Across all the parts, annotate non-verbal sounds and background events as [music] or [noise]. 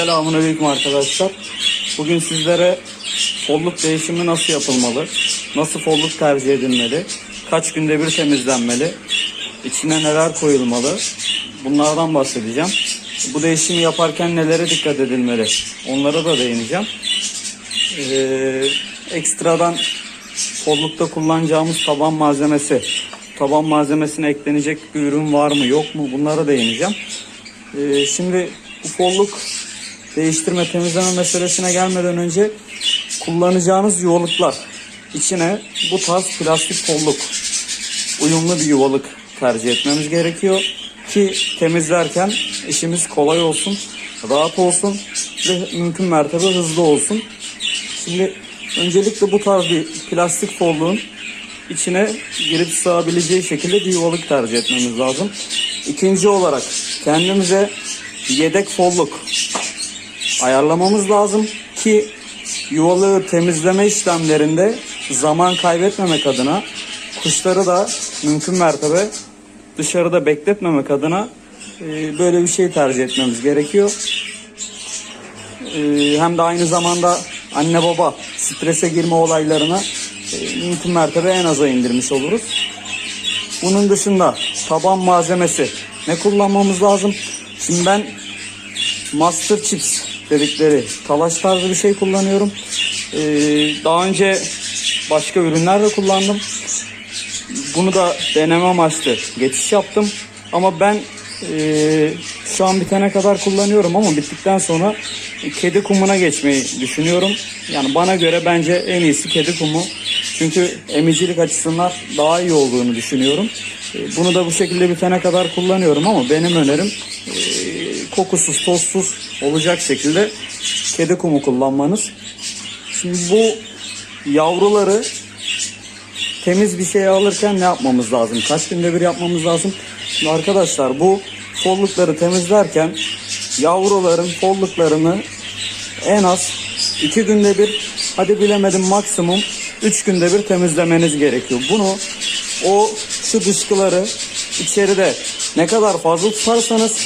Selamünaleyküm arkadaşlar. Bugün sizlere folluk değişimi nasıl yapılmalı, nasıl folluk tercih edilmeli, kaç günde bir temizlenmeli, içine neler koyulmalı bunlardan bahsedeceğim. Bu değişimi yaparken nelere dikkat edilmeli onlara da değineceğim. Ee, ekstradan follukta kullanacağımız taban malzemesi, taban malzemesine eklenecek bir ürün var mı yok mu bunlara değineceğim. Ee, şimdi bu folluk değiştirme temizleme meselesine gelmeden önce kullanacağınız yuvalıklar içine bu tarz plastik folluk uyumlu bir yuvalık tercih etmemiz gerekiyor ki temizlerken işimiz kolay olsun, rahat olsun ve mümkün mertebe hızlı olsun. Şimdi öncelikle bu tarz bir plastik folluğun içine girip sığabileceği şekilde bir yuvalık tercih etmemiz lazım. İkinci olarak kendimize yedek folluk ayarlamamız lazım ki yuvalığı temizleme işlemlerinde zaman kaybetmemek adına kuşları da mümkün mertebe dışarıda bekletmemek adına e, böyle bir şey tercih etmemiz gerekiyor. E, hem de aynı zamanda anne baba strese girme olaylarını e, mümkün mertebe en aza indirmiş oluruz. Bunun dışında taban malzemesi ne kullanmamız lazım? Şimdi ben Master Chips dedikleri talaş tarzı bir şey kullanıyorum. Ee, daha önce başka ürünler de kullandım. Bunu da deneme amaçlı geçiş yaptım. Ama ben e, şu an bitene kadar kullanıyorum ama bittikten sonra kedi kumuna geçmeyi düşünüyorum. Yani bana göre bence en iyisi kedi kumu. Çünkü emicilik açısından daha iyi olduğunu düşünüyorum. E, Bunu da bu şekilde bitene kadar kullanıyorum ama benim önerim e, kokusuz, tozsuz olacak şekilde kedi kumu kullanmanız. Şimdi bu yavruları temiz bir şey alırken ne yapmamız lazım? Kaç günde bir yapmamız lazım? Şimdi arkadaşlar bu follukları temizlerken yavruların folluklarını en az iki günde bir hadi bilemedim maksimum üç günde bir temizlemeniz gerekiyor. Bunu o şu dışkıları içeride ne kadar fazla tutarsanız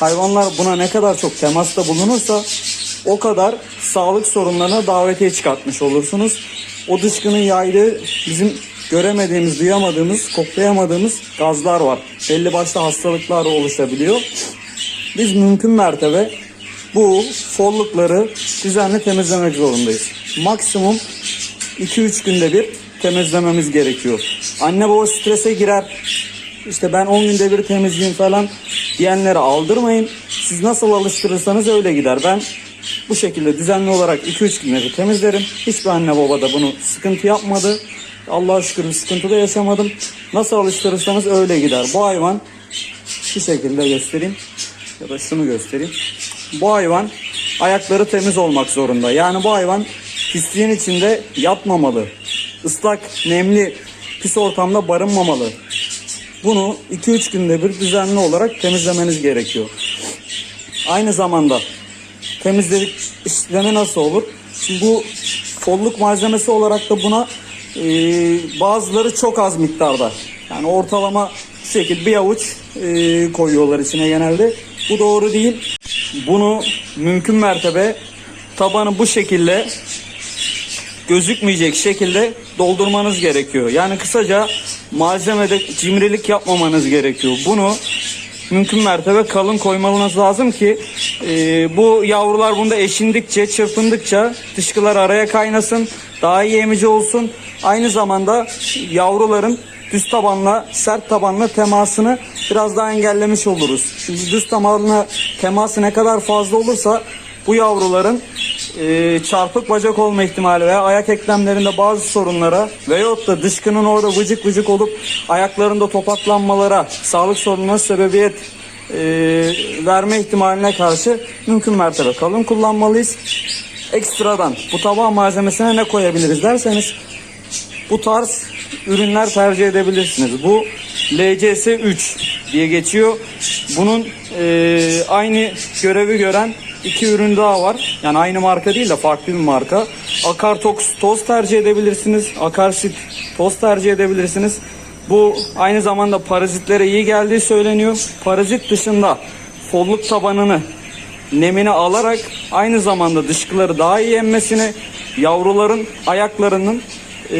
hayvanlar buna ne kadar çok temasta bulunursa o kadar sağlık sorunlarına davetiye çıkartmış olursunuz. O dışkının yaydığı bizim göremediğimiz, duyamadığımız, koklayamadığımız gazlar var. Belli başlı hastalıklar oluşabiliyor. Biz mümkün mertebe bu follukları düzenli temizlemek zorundayız. Maksimum 2-3 günde bir temizlememiz gerekiyor. Anne baba strese girer. İşte ben 10 günde bir temizleyeyim falan diyenlere aldırmayın. Siz nasıl alıştırırsanız öyle gider. Ben bu şekilde düzenli olarak 2-3 günde bir temizlerim. Hiçbir anne baba da bunu sıkıntı yapmadı. Allah'a şükür bir sıkıntı da yaşamadım. Nasıl alıştırırsanız öyle gider. Bu hayvan şu şekilde göstereyim ya da şunu göstereyim. Bu hayvan ayakları temiz olmak zorunda. Yani bu hayvan pisliğin içinde yatmamalı. Islak, nemli, pis ortamda barınmamalı. Bunu 2-3 günde bir düzenli olarak temizlemeniz gerekiyor. Aynı zamanda temizledik işlemi nasıl olur? Şimdi bu folluk malzemesi olarak da buna e, bazıları çok az miktarda. Yani ortalama şu şekilde bir avuç e, koyuyorlar içine genelde. Bu doğru değil. Bunu mümkün mertebe tabanı bu şekilde gözükmeyecek şekilde doldurmanız gerekiyor. Yani kısaca malzemede cimrilik yapmamanız gerekiyor. Bunu mümkün mertebe kalın koymanız lazım ki e, bu yavrular bunda eşindikçe, çırpındıkça dışkılar araya kaynasın, daha iyi emici olsun. Aynı zamanda yavruların düz tabanla, sert tabanla temasını biraz daha engellemiş oluruz. Şimdi düz tabanla teması ne kadar fazla olursa bu yavruların e, çarpık bacak olma ihtimali veya ayak eklemlerinde bazı sorunlara veyahut da dışkının orada vıcık vıcık olup ayaklarında topaklanmalara, sağlık sorununa sebebiyet e, verme ihtimaline karşı mümkün mertebe kalın kullanmalıyız. Ekstradan bu taban malzemesine ne koyabiliriz derseniz bu tarz ürünler tercih edebilirsiniz. Bu LCS 3 diye geçiyor. Bunun e, aynı görevi gören iki ürün daha var. Yani aynı marka değil de farklı bir marka. Akartox toz tercih edebilirsiniz. Akarsit toz tercih edebilirsiniz. Bu aynı zamanda parazitlere iyi geldiği söyleniyor. Parazit dışında folluk tabanını nemini alarak aynı zamanda dışkıları daha iyi emmesini, yavruların ayaklarının e,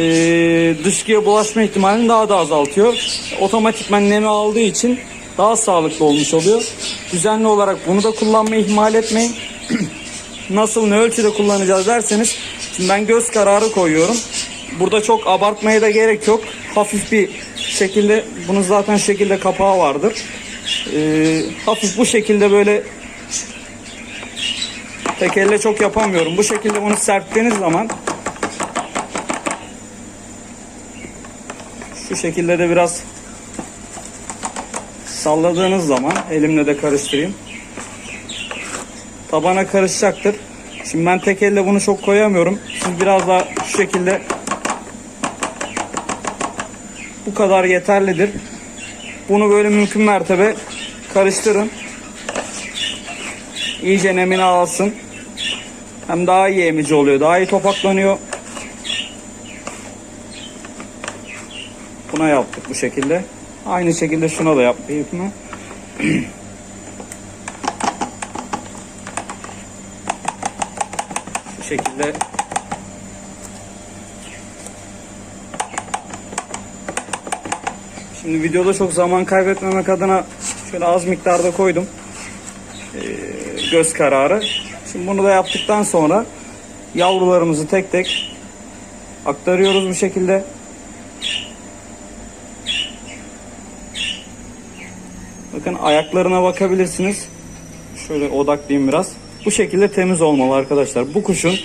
dışkıya bulaşma ihtimalini daha da azaltıyor. Otomatikman nemi aldığı için daha sağlıklı olmuş oluyor. Düzenli olarak bunu da kullanmayı ihmal etmeyin. [clears throat] Nasıl ne ölçüde kullanacağız derseniz şimdi ben göz kararı koyuyorum. Burada çok abartmaya da gerek yok. Hafif bir şekilde bunun zaten şekilde kapağı vardır. Ee, hafif bu şekilde böyle tek elle çok yapamıyorum. Bu şekilde bunu serptiğiniz zaman şu şekilde de biraz salladığınız zaman elimle de karıştırayım. Tabana karışacaktır. Şimdi ben tek elle bunu çok koyamıyorum. Siz biraz daha şu şekilde bu kadar yeterlidir. Bunu böyle mümkün mertebe karıştırın. İyice nemini alsın. Hem daha iyi emici oluyor. Daha iyi topaklanıyor. Buna yaptık bu şekilde. Aynı şekilde şuna da yapayım mı? Bu şekilde Şimdi videoda çok zaman kaybetmemek adına şöyle az miktarda koydum. Ee, göz kararı. Şimdi bunu da yaptıktan sonra yavrularımızı tek tek aktarıyoruz bu şekilde. Bakın ayaklarına bakabilirsiniz. Şöyle odaklayayım biraz. Bu şekilde temiz olmalı arkadaşlar. Bu kuşun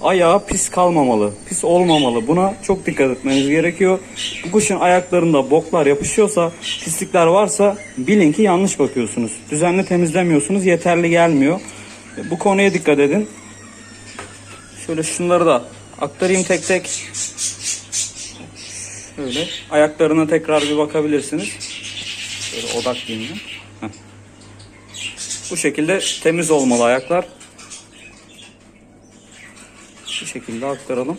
ayağı pis kalmamalı. Pis olmamalı. Buna çok dikkat etmeniz gerekiyor. Bu kuşun ayaklarında boklar yapışıyorsa, pislikler varsa bilin ki yanlış bakıyorsunuz. Düzenli temizlemiyorsunuz. Yeterli gelmiyor. Bu konuya dikkat edin. Şöyle şunları da aktarayım tek tek. Şöyle ayaklarına tekrar bir bakabilirsiniz. Şöyle odaklayayım. Heh. Bu şekilde temiz olmalı ayaklar. Bu şekilde aktaralım.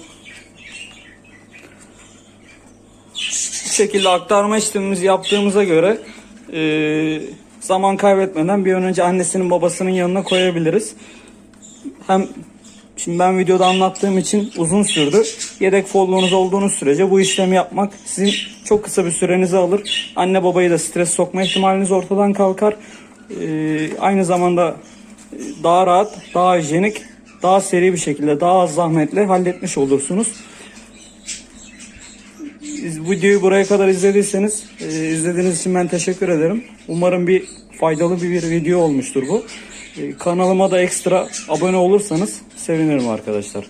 Bu şekilde aktarma işlemimizi yaptığımıza göre eee, zaman kaybetmeden bir an önce annesinin babasının yanına koyabiliriz. Hem şimdi ben videoda anlattığım için uzun sürdü. Yedek folluğunuz olduğunuz sürece bu işlemi yapmak sizin çok kısa bir sürenizi alır. Anne babayı da stres sokma ihtimaliniz ortadan kalkar. Eee, aynı zamanda e, daha rahat, daha hijyenik, daha seri bir şekilde, daha az zahmetle halletmiş olursunuz. Videoyu buraya kadar izlediyseniz, e, izlediğiniz için ben teşekkür ederim. Umarım bir faydalı bir, bir video olmuştur bu. E, Kanalıma da ekstra abone olursanız sevinirim arkadaşlar.